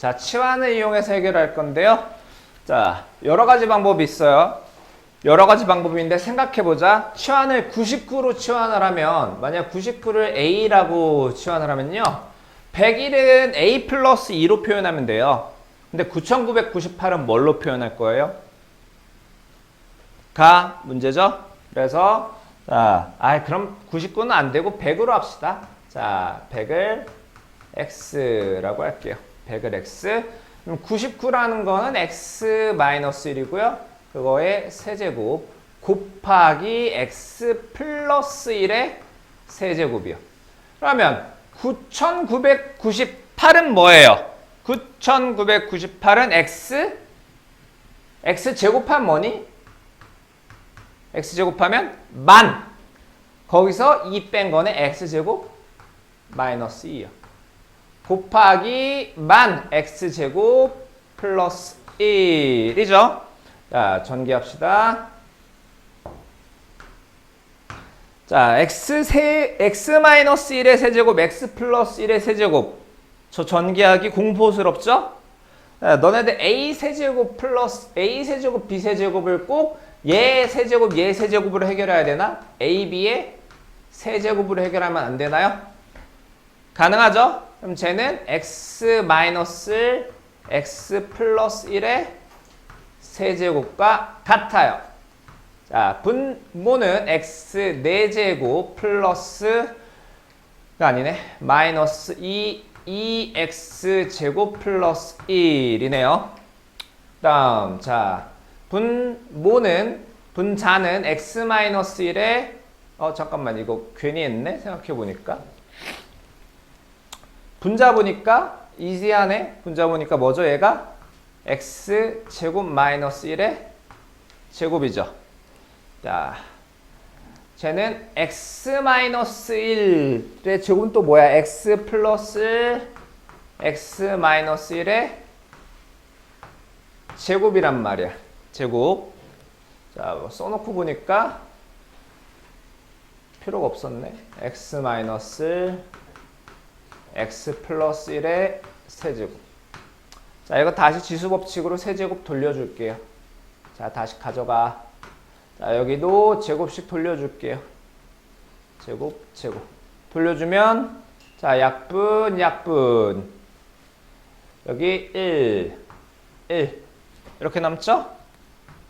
자, 치환을 이용해서 해결할 건데요. 자, 여러 가지 방법이 있어요. 여러 가지 방법인데 생각해보자. 치환을 99로 치환을 하면, 만약 99를 A라고 치환을 하면요. 101은 A 플러스 2로 표현하면 돼요. 근데 9998은 뭘로 표현할 거예요? 가 문제죠? 그래서 자, 아 그럼 99는 안 되고 100으로 합시다. 자, 100을 x라고 할게요. 100을 x. 그럼 99라는 거는 x 마이너스 1이고요. 그거의 세제곱 곱하기 x 플러스 1의 세제곱이요. 그러면 9998은 뭐예요? 9998은 x x 제곱하면 뭐니? x 제곱하면 만 거기서 2 뺀 거는 x 제곱 마이너스 2요. 곱하기 만 x 제곱 플러스 1이죠. 자, 전개합시다. 자, x 세 x 마이너스 1의 세제곱 x 플러스 1의 세제곱. 저 전개하기 공포스럽죠? 자, 너네들 a 세제곱 플러스 a 세제곱 b 세제곱을 꼭 얘 세제곱 얘 세제곱으로 해결해야 되나? a b의 세제곱으로 해결하면 안 되나요? 가능하죠? 그럼 쟤는 x 마이너스 x 플러스 1의 세제곱과 같아요. 자, 분모는 x 4제곱 플러스가 아니네. 마이너스 2 2x 제곱 플러스 1이네요. 다음 자 분모는 분자는 x 마이너스 1에 어 잠깐만 이거 괜히 했네 생각해 보니까 분자 보니까 이지하네 분자 보니까 뭐죠 얘가 x 제곱 마이너스 1의 제곱이죠. 자 쟤는 x 마이너스 1의 제곱은 또 뭐야? x 플러스 x 마이너스 1의 제곱이란 말이야. 제곱. 자, 뭐 써놓고 보니까 필요가 없었네. x 마이너스 x 플러스 1의 세제곱. 자, 이거 다시 지수 법칙으로 세제곱 돌려줄게요. 자, 다시 가져가. 자, 여기도 제곱씩 돌려줄게요. 제곱, 제곱. 돌려주면, 자, 약분, 약분. 여기 1, 1. 이렇게 남죠?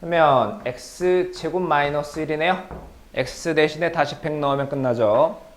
그러면 x 제곱 마이너스 1이네요. x 대신에 다시 100 넣으면 끝나죠.